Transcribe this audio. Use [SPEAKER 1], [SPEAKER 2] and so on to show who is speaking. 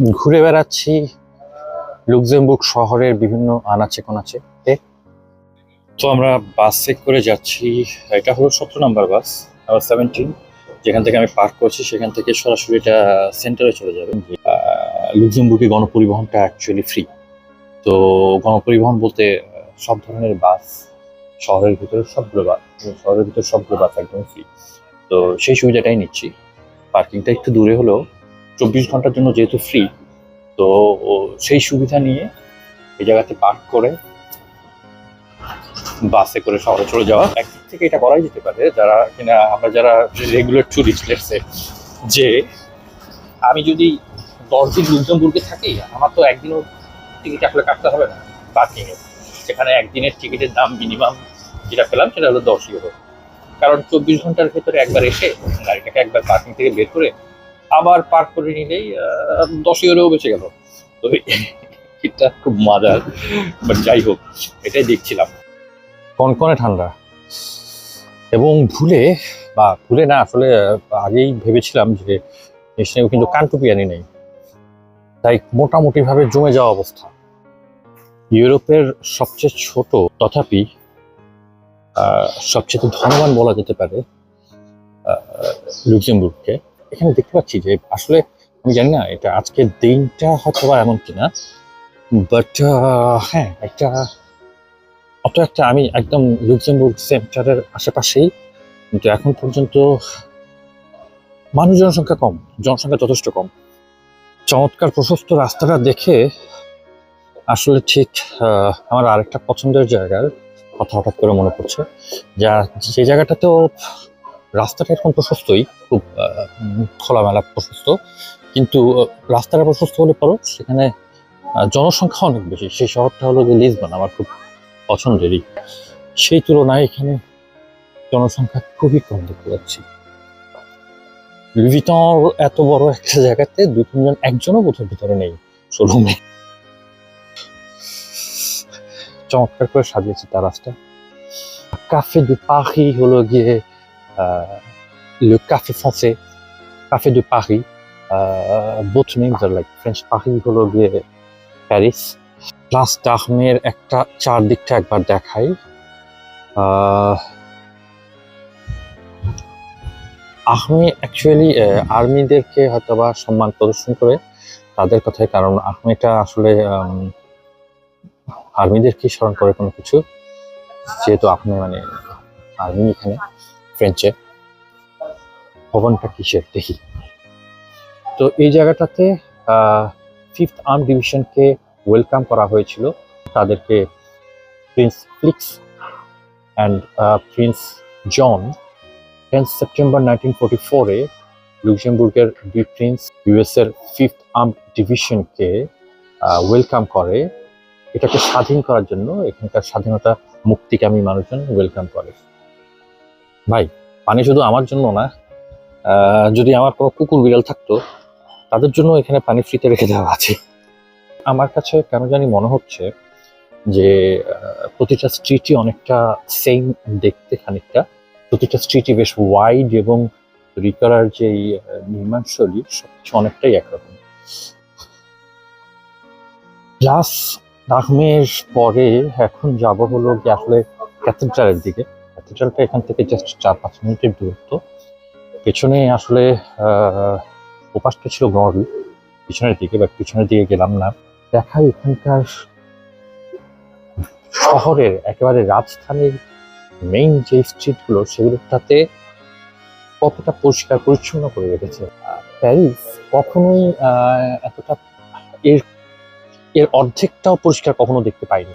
[SPEAKER 1] ঘুরে বেড়াচ্ছি লুক্সেমবুর্গ শহরের বিভিন্ন আনাচে কোনাচে। তো। আমরা বাসে করে যাচ্ছি। এটা হলো সতেরো নাম্বার বাস আবার সেভেন্টিন যেখান থেকে আমি পার্ক করছি সেখান থেকে সরাসরি এটা সেন্টারে চলে যাবে। আহ, লুক্সেমবুর্গে গণপরিবহনটা অ্যাকচুয়ালি ফ্রি তো গণপরিবহন বলতে সব ধরনের বাস শহরের ভিতরে সবগুলো বাস শহরের ভিতরে সবগুলো বাস একদম ফ্রি তো সেই সুবিধাটাই নিচ্ছি। পার্কিংটা একটু দূরে হলেও চব্বিশ ঘণ্টার জন্য যেহেতু ফ্রি তো সেই সুবিধা নিয়ে এই জায়গাতে পার্ক করে বাসে করে শহরে চলে যাওয়া। একদিক থেকে এটা করাই যেতে পারে যারা কিনা, আমরা যারা রেগুলার টুরিস্ট লেটসে যে আমি যদি দশ দিন লুক্সেমবুর্গে থাকি, আমার তো একদিনও টিকিট আসলে কাটতে হবে না পার্কিং এ। সেখানে একদিনের টিকিটের দাম মিনিমাম যেটা পেলাম, সেটা হলো দশ ইউরো কারণ চব্বিশ ঘণ্টার ভেতরে একবার এসে গাড়িটাকে একবার পার্কিং থেকে বের করে আবার পার্ক করে নিলেই দশ ইউরো বেঁচে গেল। তো এটা খুব মজার বাট যাই হোক, এটাই দেখছিলাম। কনকনে ঠান্ডা। এবং ভুলে, বা ভুলে না, আসলে আগেই ভেবেছিলাম যে নিশ্চয় কিন্তু কানটুপি আনি নেই। তাই মোটামুটি ভাবে জমে যাওয়া অবস্থা। ইউরোপের সবচেয়ে ছোট, তথাপি সবচেয়ে ধনবান বলা যেতে পারে লুক্সেমবুর্গকে এখানে দেখতে পাচ্ছি যে আসলে আমি জানি না এটা আজকের দিনটা হয়তো বা এমন কিনা বাট হ্যাঁ একটা, অত একটা আমি একদম লুক্সেমবুর্গ সেন্টারের আশেপাশেই, কিন্তু এখন পর্যন্ত মানুষ জনসংখ্যা কম, জনসংখ্যা যথেষ্ট কম। চমৎকার প্রশস্ত রাস্তাটা দেখে আসলে ঠিক আমার আরেকটা পছন্দের জায়গার কথা হঠাৎ করে মনে পড়ছে। যা, যে জায়গাটাতেও রাস্তাটা এখন প্রশস্তই, খুব খোলামেলা প্রশস্ত। কিন্তু রাস্তাটা প্রশস্ত হলে পরও সেখানে জনসংখ্যা অনেক বেশি। সেই শহরটা হলো যে লিসবন, আমার খুব পছন্দেরই। সেই তুলনায় এখানে জনসংখ্যা খুবই কম দেখতে পাচ্ছি। এত বড় একটা জায়গাতে দু তিনজন, একজনও বোধহয় ভিতরে নেই শোরুমে। চমৎকার করে সাজিয়েছে তার রাস্তা। কাফে দু পাখি হলো গিয়ে le café français, café de Paris. Uh, both names are like French Paris হলো গিয়ে প্যারিস প্লাস ডাহমের একটা চারদিকটা একবার দেখাই আহ, আহমে অ্যাকচুয়ালি আর্মিদেরকে হয়তো বা সম্মান প্রদর্শন করে তাদের কথাই কারণ আহমেটা আসলে আর্মিদেরকে স্মরণ করে কোনো কিছু যেহেতু আহমে মানে আর্মি এখানে। ফ্রেঞ্চে ভবনটা কিসের? দেখি। তো এই জায়গাটাতে ফিফথ আর্ম ডিভিশনকে ওয়েলকাম করা হয়েছিল। তাদেরকে prince Felix and prince John tenth September nineteen forty ফোরে লুক্সেমবুর্গের দুই প্রিন্স ইউএস এর ফিফথ আর্ম ডিভিশনকে ওয়েলকাম করে। এটাকে স্বাধীন করার জন্য এখানকার স্বাধীনতা মুক্তিকামী মানুষজন ওয়েলকাম করে। ভাই, পানি শুধু আমার জন্য না যদি আমার কোনো কুকুর বিড়াল থাকতো, তাদের জন্য এখানে পানি ফ্রিতে রেখে দেওয়া আছে। আমার কাছে কেন জানি মনে হচ্ছে যে প্রতিটা স্ট্রিটই অনেকটা সেম দেখতে খানিকটা। প্রতিটা স্ট্রিটই বেশ ওয়াইড এবং তৈরি করার যে নির্মাণ শৈলী সবকিছু অনেকটাই একরকম। প্লাস নাহমের পরে এখন যাব হলো গিয়ে আসলে ক্যাথেড্রালের দিকে। ক্যাথেড্রালটা এখান থেকে জাস্ট চার পাঁচ মিনিটের দূরত্ব। পেছনে আসলে ওপাশটা ছিল নরল পিছনের দিকে বা পিছনের দিকে গেলাম না। দেখাই এখানকার শহরের একেবারে রাজধানীর মেইন যে স্ট্রিটগুলো সেগুলোটাতে কতটা পরিষ্কার, পরিচ্ছন্ন করে রেখেছে। প্যারিস কখনোই এতটা এর এর অর্ধেকটাও পরিষ্কার কখনো দেখতে পাইনি।